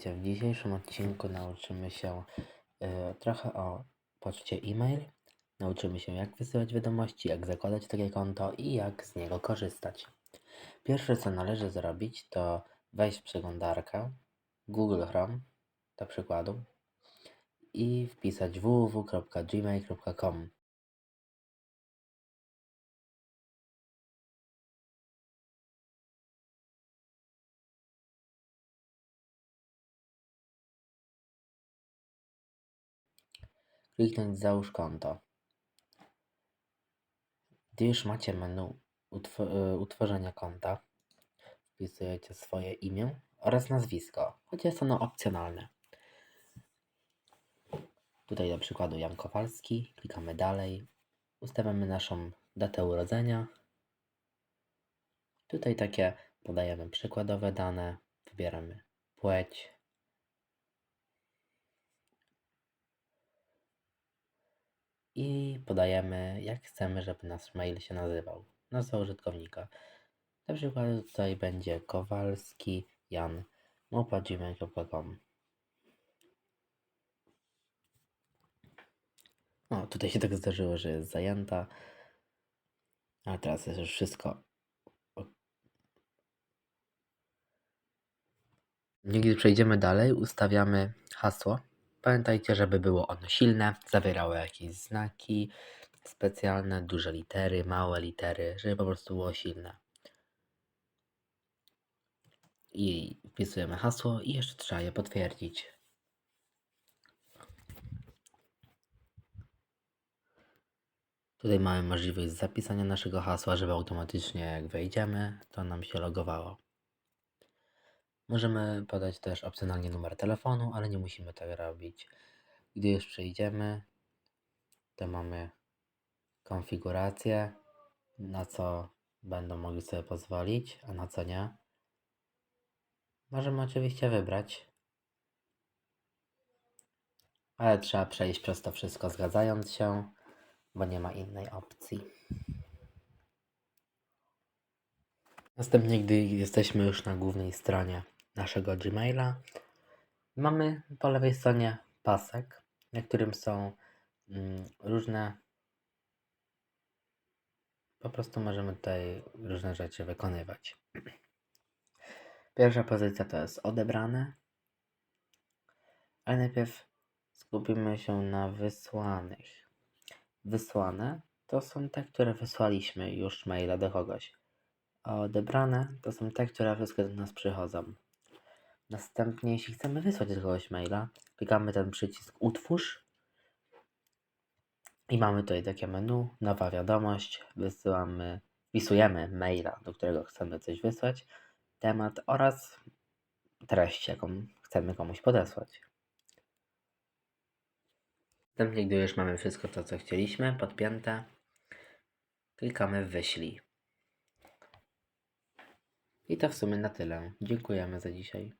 Witajcie. W dzisiejszym odcinku nauczymy się y, trochę o poczcie e-mail. Nauczymy się jak wysyłać wiadomości, jak zakładać takie konto i jak z niego korzystać. Pierwsze co należy zrobić to wejść w przeglądarkę Google Chrome do przykładu i wpisać www.gmail.com. Kliknąć Załóż konto. Gdy już macie menu utw- y, utworzenia konta, wpisujecie swoje imię oraz nazwisko, choć jest ono opcjonalne. Tutaj do przykładu Jan Kowalski, klikamy dalej, ustawiamy naszą datę urodzenia. Tutaj takie podajemy przykładowe dane, wybieramy płeć. I podajemy, jak chcemy, żeby nasz mail się nazywał. Nazwa użytkownika. Na przykład tutaj będzie kowalski jan gmail.com O, tutaj się tak zdarzyło, że jest zajęta. Ale teraz jest już wszystko. Gdy przejdziemy dalej, ustawiamy hasło. Pamiętajcie, żeby było ono silne, zawierało jakieś znaki specjalne, duże litery, małe litery, żeby po prostu było silne. I wpisujemy hasło i jeszcze trzeba je potwierdzić. Tutaj mamy możliwość zapisania naszego hasła, żeby automatycznie jak wejdziemy, to nam się logowało. Możemy podać też opcjonalnie numer telefonu, ale nie musimy tego robić. Gdy już przejdziemy, to mamy konfigurację, na co będą mogli sobie pozwolić, a na co nie. Możemy oczywiście wybrać, ale trzeba przejść przez to wszystko zgadzając się, bo nie ma innej opcji. Następnie, gdy jesteśmy już na głównej stronie naszego Gmaila, mamy po lewej stronie pasek, na którym są mm, różne. Po prostu możemy tutaj różne rzeczy wykonywać. Pierwsza pozycja to jest odebrane, ale najpierw skupimy się na wysłanych. Wysłane to są te, które wysłaliśmy już maila do kogoś, a odebrane to są te, które wszystkie do nas przychodzą. Następnie, jeśli chcemy wysłać do kogoś maila, klikamy ten przycisk Utwórz i mamy tutaj takie menu, nowa wiadomość, wysyłamy, wpisujemy maila, do którego chcemy coś wysłać, temat oraz treść, jaką chcemy komuś podesłać. Następnie, gdy już mamy wszystko to, co chcieliśmy, podpięte, klikamy wyślij. I to w sumie na tyle. Dziękujemy za dzisiaj.